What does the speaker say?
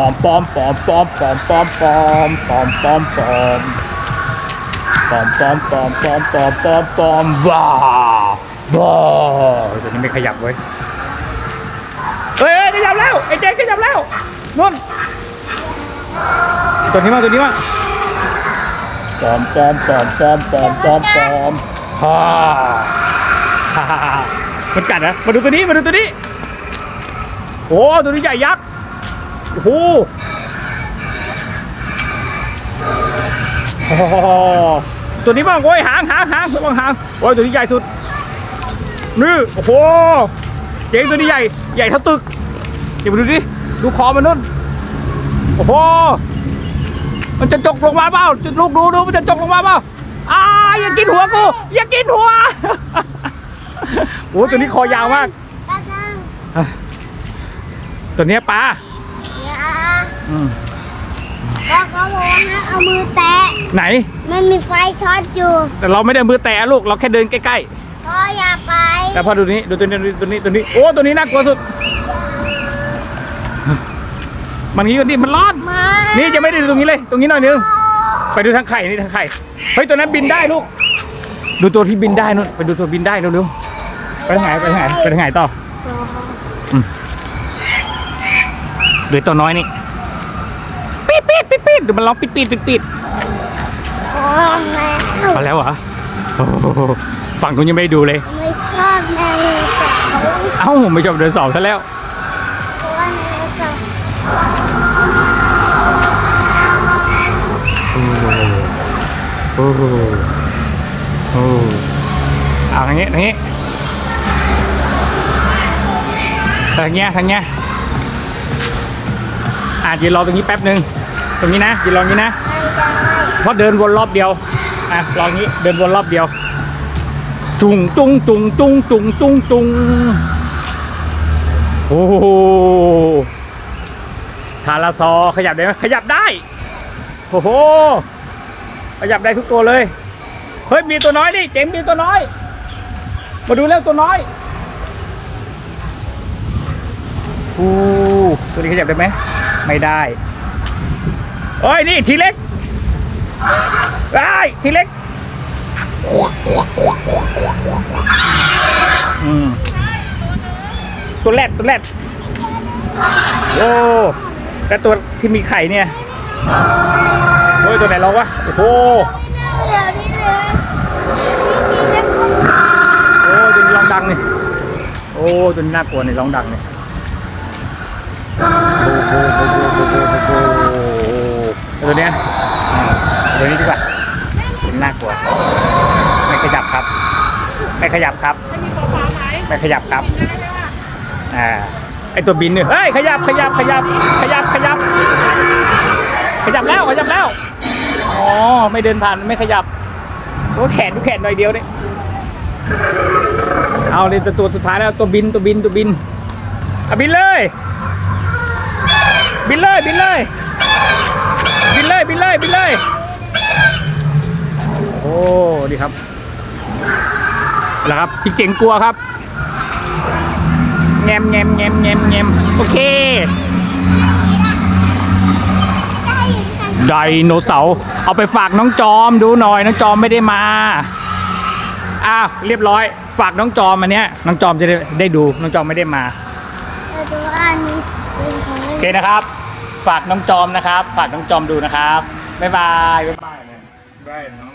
ปอมปอมปอมปอมปอมปอมปอมปอมปอมปอมปอมปอมปอมปอมปอมปอมปอมบ้าบ้าตัวนี้ไม่ขยับเว้ยเฮ้ยขยับแล้วไอ้เจ๊ขยับแล้วนุ่นตัวนี้มาตัวนี้มาปอมปอมปอมปอมปอมปอมปอมฮ่าฮ่าฮ่าฮ่ามันกัดนะมาดูตัวนี้มาดูตัวนี้โอ้ตัวนี้ใหญ่ยักษ์ โอ้โหโอ้โหตัวนี้บ้างโอ้ยหางหางหางระวังหางโอ้ยตัวนี้ใหญ่สุดนี่โอ้โหเจ๋งตัวนี้ใหญ่ใหญ่เท่าตึกเดี๋ยวมาดูดิดูคอมันนู่นโอ้โหมันจะจกลงมาเปล่าจุดลูกดูดูมันจะจกลงมาเปล่าอ้าอย่ากินหัวกูอย่ากินหัวโอ้ตัวนี้คอยาวมากป้าจังตัวเนี้ยปลาเนี่ย อืมป้าเขาบอกว่าให้เอามือแตะ ไหน มันมีไฟช็อตอยู่ แต่เราไม่ได้มือแตะลูก เราแค่เดินใกล้ก็อย่าไป ๆ แต่พอดูนี้ ดูตัวนี้ดูตัวนี้ตัวนี้ โอ้ ตัวนี้น่ากลัวสุด มันงี้ก็ดิมันร้อนมานี่จะไม่ได้ดูตรงนี้เลย ตรงนี้หน่อยนึง ไปดูทางไข่นี่ทางไข่ เฮ้ย ตัวนั้นบินได้ลูก ดูตัวที่บินได้นู่น ไปดูตัวบินได้เร็วๆไปทางไหนไปทางไหนไปทางไหนต่อดูตัวน้อยนี่ ปี๊ดปี๊ดปี๊ดปี๊ดดูมันร้องปี๊ดปี๊ดปี๊ดปี๊ดโอ้แม่เอาแล้วเหรอโอ้โหฝั่งนู้นยังไม่ได้ดูเลย ไม่ชอบในเสาเอ้าไม่ชอบเดินเสาซะแล้ว เพราะว่าในเสาโอ้โหโอ้เอาทางนี้ทางนี้ทางเงี้ยทางเงี้ยอะยืนรอตรงนี้แป๊บหนึ่ง ตรงนี้นะยืนรองนี้นะเพราะเดินวนรอบเดียวอะรองนี้เดินวนรอบเดียว จุงจุงจุงจุงจุงจุงจุงโอ้โหทาราซอขยับได้ไหมขยับได้โอ้โหขยับได้ทุกตัวเลยเฮ้ยมีตัวน้อยนี่เจ๋งมีตัวน้อย มาดูแล้วตัวน้อยฟูตัวนี้ขยับได้ไหมไม่ได้ เฮ้ยนี่ทีเล็กได้ทีเล็กตัวแรดตัวแรดโอ้แต่ตัวที่มีไข่เนี่ยโอ้ยตัวไหนร้องวะโอ้โหเดี๋ยวนี้เลยโอ้ตัวนี้ร้องดังนี่โอ้ตัวนี้น่ากลัวนี่ร้องดังนี่โอ้โห ตัวเนี้ยอ่าตัวนี้ดีกว่าตัวนี้น่ากลัว ไม่ขยับครับ ไม่ขยับครับ ไม่ขยับครับอ่าไอตัวบินเนี่ยเฮ้ยขยับขยับขยับขยับขยับ ขยับแล้วขยับแล้วอ๋อไม่เดินผ่านไม่ขยับโอ้แขนดูแขนหน่อยเดียวนี่เอาเลยตัวตัวสุดท้ายแล้วตัวบินตัวบินตัวบินอะบินเลย บินเลยบินเลย บินเลยบินเลยบินเลยโอ้ดีครับแล้วครับพี่เจ๋งกลัวครับแงมแงมแงมแงมแงมโอเคไดโนเสาร์เอาไปฝากน้องจอมดูหน่อยน้องจอมไม่ได้มาอ้าวเรียบร้อย ฝากน้องจอมอันเนี้ยน้องจอมจะได้ได้ดูน้องจอมไม่ได้มาแต่ตัวอันนี้เป็นของโอเล่นเคนะครับ ฝากน้องจอมนะครับ ฝากน้องจอมดูนะครับ บ๊ายบาย บ๊ายบาย